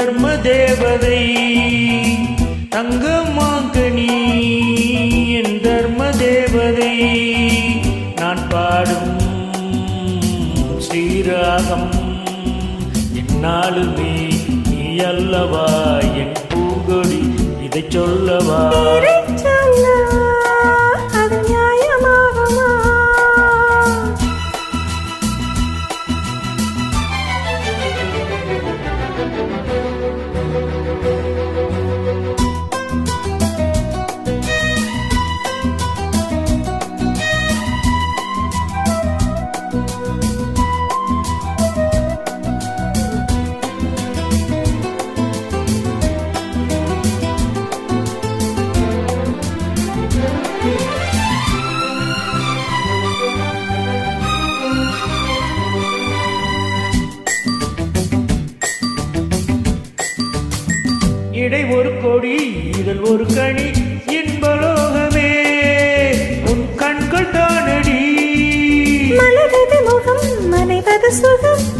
தர்ம தேவதை தங்கமாங்கனி என் தர்ம தேவதை நான் பாடும் ஸ்ரீராகம் என்னாலுமே நீ அல்லவா? என் பூங்கொடி இதை சொல்லவா? இடை ஒரு கொடி இதழ் ஒரு கனி. இன்பலோகமே உன் கண்கள் தானடி. மலரது முகம் மனைவது சுகம்.